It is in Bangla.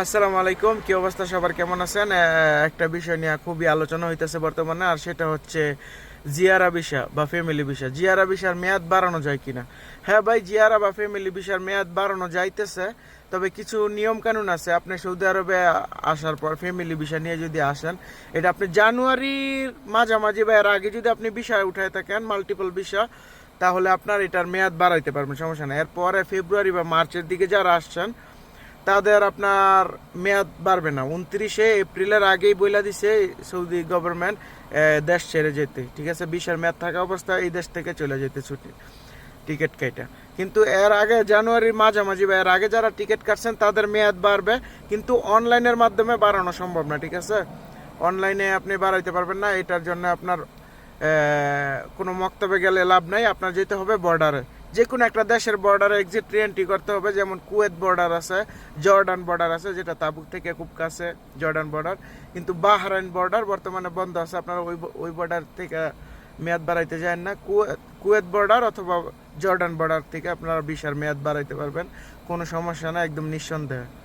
আসসালামু আলাইকুম, কি অবস্থা সবার? কেমন আছেন? একটা বিষয় নিয়ে খুবই আলোচনা হইতেছে বর্তমানে, আর সেটা হচ্ছে জিয়ারা ভিসা বা ফ্যামিলি ভিসা। জিয়ারা ভিসার মেয়াদ বাড়ানো যায় কিনা? হ্যাঁ ভাই, জিয়ারা বা ফ্যামিলি ভিসার মেয়াদ বাড়ানো যাইতেছে, তবে কিছু নিয়ম কানুন আছে। আপনি সৌদি আরবে আসার পর ফ্যামিলি ভিসা নিয়ে যদি আসেন, এটা আপনি জানুয়ারির মাঝামাঝি বা এর আগে যদি আপনি ভিসা উঠায় থাকেন মাল্টিপল ভিসা, তাহলে আপনার এটার মেয়াদ বাড়াইতে পারবেন, সমস্যা নেই। এরপরে ফেব্রুয়ারি বা মার্চের দিকে যারা আসছেন তাদের আপনার মেয়াদ বাড়বে না। উনত্রিশে এপ্রিলের আগেই বইলা দিছে সৌদি গভর্নমেন্ট দেশ ছেড়ে যেতে। ঠিক আছে? বিশের মেয়াদ থাকা অবস্থায় এই দেশ থেকে চলে যেতে ছুটি, টিকিট কাইটা কিন্তু এর আগে জানুয়ারির মাঝামাঝি বা এর আগে যারা টিকিট কাটছেন, তাদের মেয়াদ বাড়বে, কিন্তু অনলাইনের মাধ্যমে বাড়ানো সম্ভব না, ঠিক আছে? অনলাইনে আপনি বাড়াইতে পারবেন না, এটার জন্য আপনার কোনো মক্তবে গেলে লাভ নাই, আপনার যেতে হবে বর্ডারে। যে কোনো একটা দেশের বর্ডারে এক্সিট রিএন্ট্রি করতে হবে, যেমন কুয়েত বর্ডার আছে, জর্ডান বর্ডার আছে, যেটা তাবুক থেকে খুব কাছে, জর্ডান বর্ডার কিন্তু বাহরাইন বর্ডার বর্তমানে বন্ধ আছে, আপনারা ওই ওই বর্ডার থেকে মেয়াদ বাড়াইতে যায় না। কুয়েত কুয়েত বর্ডার অথবা জর্ডান বর্ডার থেকে আপনারা বিশার মেয়াদ বাড়াইতে পারবেন, কোনো সমস্যা না একদম নিঃসন্দেহে।